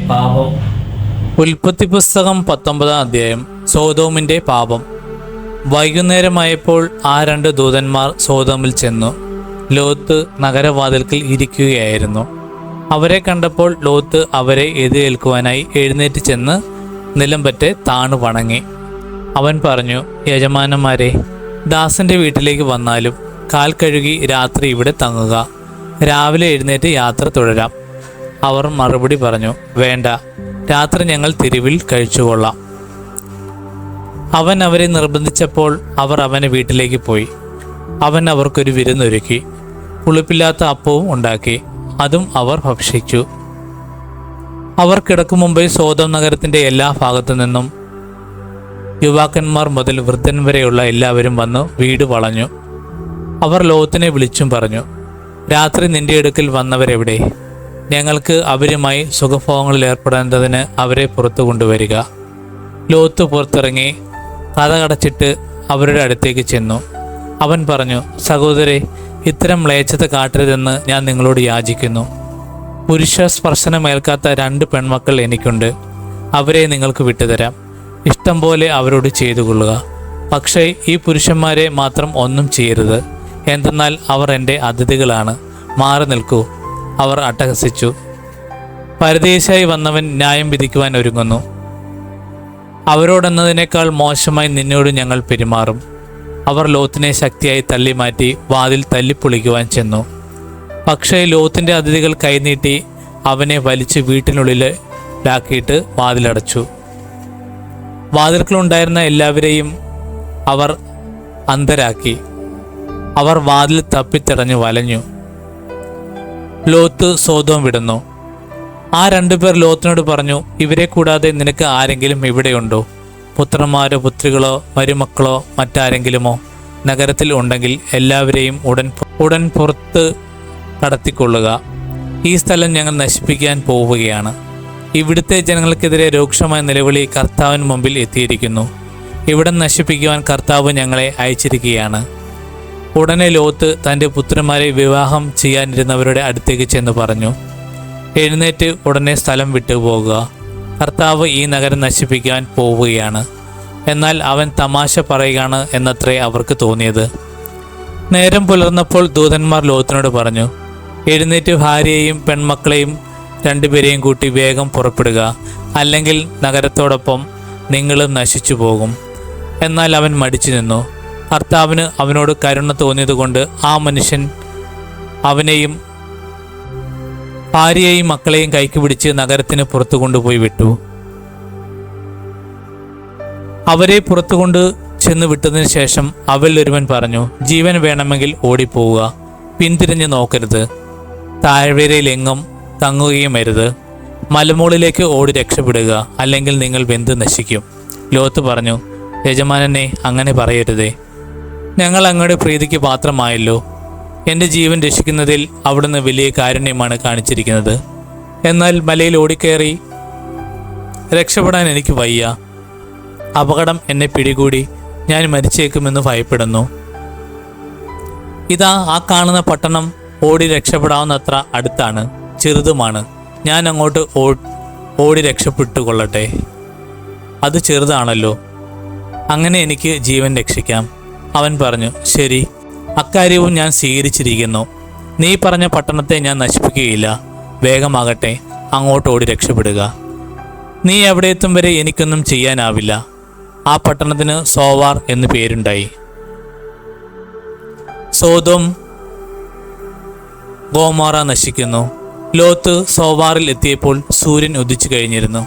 പാപം. ഉൽപ്പത്തി പുസ്തകം പത്തൊമ്പതാം അധ്യായം സോതോമിന്റെ പാപം. വൈകുന്നേരമായപ്പോൾ ആ രണ്ട് ദൂതന്മാർ സോതോമിൽ ചെന്നു. ലോത്ത് നഗരവാതിൽക്കൽ ഇരിക്കുകയായിരുന്നു. അവരെ കണ്ടപ്പോൾ ലോത്ത് അവരെ എതിരേൽക്കുവാനായി എഴുന്നേറ്റ് ചെന്ന് നിലംപറ്റെ താണു വണങ്ങി. അവൻ പറഞ്ഞു യജമാനന്മാരെ ദാസന്റെ വീട്ടിലേക്ക് വന്നാലും കാൽ കഴുകി രാത്രി ഇവിടെ തങ്ങുക. രാവിലെ എഴുന്നേറ്റ് യാത്ര തുടരാം. അവർ മറുപടി പറഞ്ഞു വേണ്ട രാത്രി ഞങ്ങൾ തെരുവിൽ കഴിച്ചുകൊള്ളാം. അവൻ അവരെ നിർബന്ധിച്ചപ്പോൾ അവർ അവനെ വീട്ടിലേക്ക് പോയി. അവൻ അവർക്കൊരു വിരുന്നൊരുക്കി പുളിപ്പില്ലാത്ത അപ്പവും ഉണ്ടാക്കി അതും അവർ ഭക്ഷിച്ചു. അവർ കിടക്കും മുമ്പേ സോതം നഗരത്തിന്റെ എല്ലാ ഭാഗത്തു നിന്നും യുവാക്കന്മാർ മുതൽ വൃദ്ധൻ വരെയുള്ള എല്ലാവരും വന്ന് വീട് വളഞ്ഞു. അവർ ലോകത്തിനെ വിളിച്ചും പറഞ്ഞു രാത്രി നിന്റെ അടുക്കൽ വന്നവരെവിടെ? ഞങ്ങൾക്ക് അവരുമായി സുഖഭോഗങ്ങളിൽ ഏർപ്പെടേണ്ടതിന് അവരെ പുറത്തു കൊണ്ടുവരിക. ലോത്ത് പുറത്തിറങ്ങി കഥ കടച്ചിട്ട് അവരുടെ അടുത്തേക്ക് ചെന്നു. അവൻ പറഞ്ഞു സഹോദരെ ഇത്തരം മ്ലേച്ഛത കാട്ടരുതെന്ന് ഞാൻ നിങ്ങളോട് യാചിക്കുന്നു. പുരുഷ സ്പർശനമേൽക്കാത്ത രണ്ട് പെൺമക്കൾ എനിക്കുണ്ട്. അവരെ നിങ്ങൾക്ക് വിട്ടുതരാം. ഇഷ്ടം പോലെ അവരോട് ചെയ്തു കൊള്ളുക പക്ഷേ ഈ പുരുഷന്മാരെ മാത്രം ഒന്നും ചെയ്യരുത്. എന്തെന്നാൽ അവർ എന്റെ അതിഥികളാണ്. മാറി നിൽക്കൂ. അവർ അട്ടഹസിച്ചു. പരദേശായി വന്നവൻ ന്യായം വിധിക്കുവാൻ ഒരുങ്ങുന്നു. അവരോടെന്നതിനേക്കാൾ മോശമായി നിന്നോട് ഞങ്ങൾ പെരുമാറും. അവർ ലോത്തിനെ ശക്തിയായി തള്ളി മാറ്റി വാതിൽ തല്ലിപ്പൊളിക്കുവാൻ ചെന്നു. പക്ഷേ ലോത്തിന്റെ അതിഥികൾ കൈനീട്ടി അവനെ വലിച്ച് വീട്ടിനുള്ളിൽ ഇതാക്കിയിട്ട് വാതിലടച്ചു. വാതിൽക്കലുണ്ടായിരുന്ന എല്ലാവരെയും അവർ അന്തരാക്കി അവർ വാതിൽ തപ്പിത്തടഞ്ഞു വലഞ്ഞു. ലോത്ത് സോതോം വിടുന്നു. ആ രണ്ടുപേർ ലോത്തിനോട് പറഞ്ഞു ഇവരെ കൂടാതെ നിനക്ക് ആരെങ്കിലും ഇവിടെയുണ്ടോ? പുത്രന്മാരോ പുത്രികളോ മരുമക്കളോ മറ്റാരെങ്കിലുമോ? നഗരത്തിൽ ഉണ്ടെങ്കിൽ എല്ലാവരെയും ഉടൻ ഉടൻ പുറത്ത് കടത്തിക്കൊള്ളുക. ഈ സ്ഥലം ഞങ്ങൾ നശിപ്പിക്കാൻ പോവുകയാണ്. ഇവിടുത്തെ ജനങ്ങൾക്കെതിരെ രൂക്ഷമായ നിലവിളി കർത്താവിന് മുമ്പിൽ എത്തിയിരിക്കുന്നു. ഇവിടെ നശിപ്പിക്കുവാൻ കർത്താവ് ഞങ്ങളെ അയച്ചിരിക്കുകയാണ്. ഉടനെ ലോത്ത് തന്റെ പുത്രന്മാരെ വിവാഹം ചെയ്യാനിരുന്നവരുടെ അടുത്തേക്ക് ചെന്ന് പറഞ്ഞു എഴുന്നേറ്റ് ഉടനെ സ്ഥലം വിട്ടുപോകുക കർത്താവ് ഈ നഗരം നശിപ്പിക്കാൻ പോവുകയാണ്. എന്നാൽ അവൻ തമാശ പറയുകയാണ് എന്നത്രേ അവർക്ക് തോന്നിയത്. നേരം പുലർന്നപ്പോൾ ദൂതന്മാർ ലോത്തിനോട് പറഞ്ഞു എഴുന്നേറ്റ് ഭാര്യയെയും പെൺമക്കളെയും രണ്ടുപേരെയും കൂട്ടി വേഗം പുറപ്പെടുക. അല്ലെങ്കിൽ നഗരത്തോടൊപ്പം നിങ്ങളും നശിച്ചു പോകും. എന്നാൽ അവൻ മടിച്ചു നിന്നു. കർത്താവിന് അവനോട് കരുണ തോന്നിയതുകൊണ്ട് ആ മനുഷ്യൻ അവനെയും ഭാര്യയെയും മക്കളെയും കൈക്ക് പിടിച്ച് നഗരത്തിന് പുറത്തു കൊണ്ടുപോയി വിട്ടു. അവരെ പുറത്തു കൊണ്ട് ചെന്ന് വിട്ടതിന് ശേഷം അവൽ ഒരുവൻ പറഞ്ഞു ജീവൻ വേണമെങ്കിൽ ഓടിപ്പോവുക. പിന്തിരിഞ്ഞ് നോക്കരുത്. താഴ്വരയിലെങ്ങും തങ്ങുകയും അരുത്. മലമുകളിലേക്ക് ഓടി രക്ഷപ്പെടുക അല്ലെങ്കിൽ നിങ്ങൾ വെന്ത് നശിക്കും. ലോത്ത് പറഞ്ഞു യജമാനനെ അങ്ങനെ പറയരുതേ. ഞങ്ങൾ അങ്ങയുടെ പ്രീതിക്ക് പാത്രമായല്ലോ. എന്റെ ജീവൻ രക്ഷിക്കുന്നതിൽ അവിടുന്ന് വലിയ കാരുണ്യമാണ് കാണിച്ചിരിക്കുന്നത്. എന്നാൽ മലയിൽ ഓടിക്കയറി രക്ഷപ്പെടാൻ എനിക്ക് വയ്യ. അപകടം എന്നെ പിടികൂടി ഞാൻ മരിച്ചേക്കുമെന്ന് ഭയപ്പെടുന്നു. ഇതാ ആ കാണുന്ന പട്ടണം ഓടി രക്ഷപ്പെടാവുന്നത്ര അടുത്താണ് ചെറുതുമാണ്. ഞാൻ അങ്ങോട്ട് ഓടി രക്ഷപ്പെട്ടു കൊള്ളട്ടെ അത് ചെറുതാണല്ലോ. അങ്ങനെ എനിക്ക് ജീവൻ രക്ഷിക്കാം. അവൻ പറഞ്ഞു ശരി അക്കാര്യവും ഞാൻ സ്വീകരിച്ചിരിക്കുന്നു. നീ പറഞ്ഞ പട്ടണത്തെ ഞാൻ നശിപ്പിക്കുകയില്ല. വേഗമാകട്ടെ അങ്ങോട്ട് ഓടി രക്ഷപ്പെടുക. നീ എവിടെ എത്തും വരെ എനിക്കൊന്നും ചെയ്യാനാവില്ല. ആ പട്ടണത്തിന് സോവാർ എന്ന് പേരുണ്ടായി. സോതോം ഗോമാറ നശിക്കുന്നു. ലോത്ത് സോവാറിൽ എത്തിയപ്പോൾ സൂര്യൻ ഉദിച്ചു കഴിഞ്ഞിരുന്നു.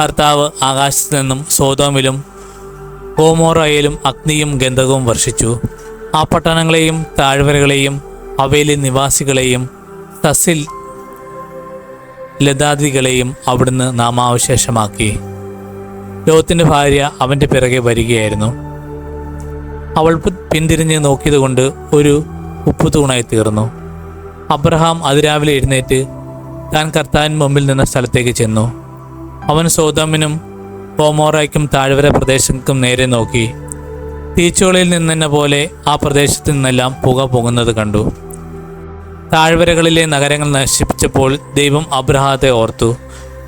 കർത്താവ് ആകാശത്ത് നിന്നും സോതോമിലും ഗോമോറയിലും അഗ്നിയും ഗന്ധകവും വർഷിച്ചു. ആ പട്ടണങ്ങളെയും താഴ്വരകളെയും അവയിലെ നിവാസികളെയും സസിൽ ലതാദികളെയും അവിടുന്ന് നാമാവശേഷമാക്കി. ലോകത്തിന്റെ ഭാര്യ അവന്റെ പിറകെ വരികയായിരുന്നു. അവൾ പിന്തിരിഞ്ഞ് നോക്കിയതുകൊണ്ട് ഒരു ഉപ്പുതൂണായി തീർന്നു. അബ്രഹാം അതിരാവിലെ എഴുന്നേറ്റ് താൻ കർത്താവിന് മുമ്പിൽ നിന്ന സ്ഥലത്തേക്ക് ചെന്നു. അവൻ സോതോമിനും ഗോമോറയ്ക്കും താഴ്വര പ്രദേശങ്ങൾക്കും നേരെ നോക്കി. തീച്ചുകളിൽ നിന്നെന്ന പോലെ ആ പ്രദേശത്തു നിന്നെല്ലാം പുക പൊങ്ങുന്നത് കണ്ടു. താഴ്വരകളിലെ നഗരങ്ങൾ നശിപ്പിച്ചപ്പോൾ ദൈവം അബ്രഹാത്തെ ഓർത്തു.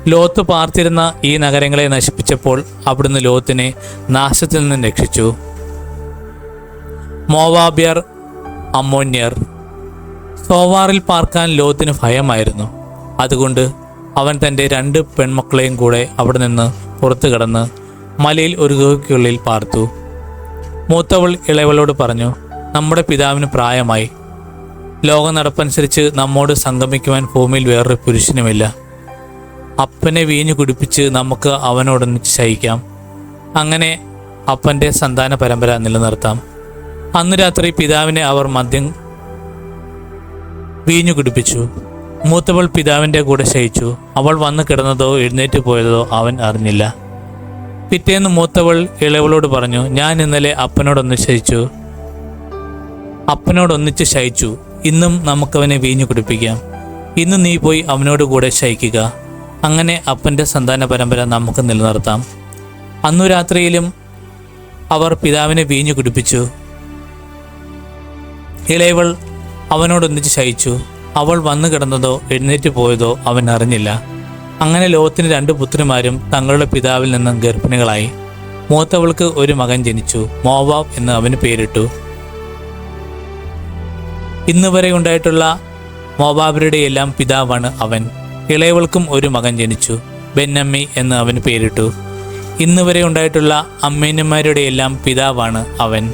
ലോത്ത് പാർത്തിരുന്ന ഈ നഗരങ്ങളെ നശിപ്പിച്ചപ്പോൾ അവിടുന്ന് ലോത്തിനെ നാശത്തിൽ നിന്ന് രക്ഷിച്ചു. മോവാബിയർ അമ്മോന്യർ. സോവാറിൽ പാർക്കാൻ ലോത്തിന് ഭയമായിരുന്നു. അതുകൊണ്ട് അവൻ തന്റെ രണ്ട് പെൺമക്കളെയും കൂടെ അവിടെ നിന്ന് പുറത്തു കടന്ന് മലയിൽ ഒരു ഗുഹയ്ക്കുള്ളിൽ പാർത്തു. മൂത്തവൾ ഇളയവളോട് പറഞ്ഞു നമ്മുടെ പിതാവിന് പ്രായമായി. ലോക നടപ്പനുസരിച്ച് നമ്മോട് സംഗമിക്കുവാൻ ഭൂമിയിൽ വേറൊരു പുരുഷനുമില്ല. അപ്പനെ വീഞ്ഞു കുടിപ്പിച്ച് നമുക്ക് അവനോടൊന്നിച്ച് ശയിക്കാം. അങ്ങനെ അപ്പന്റെ സന്താന പരമ്പര നിലനിർത്താം. അന്ന് രാത്രി പിതാവിനെ അവർ മദ്യം വീഞ്ഞു കുടിപ്പിച്ചു. മൂത്തവൾ പിതാവിന്റെ കൂടെ ശയിച്ചു. അവൾ വന്നു കിടന്നതോ എഴുന്നേറ്റ് പോയതോ അവൻ അറിഞ്ഞില്ല. പിറ്റേന്ന് മൂത്തവൾ ഇളവളോട് പറഞ്ഞു ഞാൻ ഇന്നലെ അപ്പനോടൊന്ന് ശയിച്ചു. അപ്പനോടൊന്നിച്ച് ശയിച്ചു. ഇന്നും നമുക്കവനെ വീഞ്ഞു കുടിപ്പിക്കാം. ഇന്ന് നീ പോയി അവനോട് കൂടെ ശയിക്കുക. അങ്ങനെ അപ്പന്റെ സന്താന പരമ്പര നമുക്ക് നിലനിർത്താം. അന്നു രാത്രിയിലും അവർ പിതാവിനെ വീഞ്ഞു കുടിപ്പിച്ചു. ഇളയവൾ അവനോടൊന്നിച്ച് ശയിച്ചു. അവൾ വന്നു കിടന്നതോ എഴുന്നേറ്റ് പോയതോ അവൻ അറിഞ്ഞില്ല. അങ്ങനെ ലോകത്തിന് രണ്ട് പുത്രിമാരും തങ്ങളുടെ പിതാവിൽ നിന്നും ഗർഭിണികളായി. മൂത്തവൾക്ക് ഒരു മകൻ ജനിച്ചു മോവാബ് എന്ന് അവന് പേരിട്ടു. ഇന്ന് വരെ ഉണ്ടായിട്ടുള്ള മോബാബരുടെ എല്ലാം പിതാവാണ് അവൻ. ഇളയവൾക്കും ഒരു മകൻ ജനിച്ചു ബെന്നമ്മി എന്ന് അവന് പേരിട്ടു. ഇന്ന് വരെ ഉണ്ടായിട്ടുള്ള അമ്മേനന്മാരുടെ എല്ലാം പിതാവാണ് അവൻ.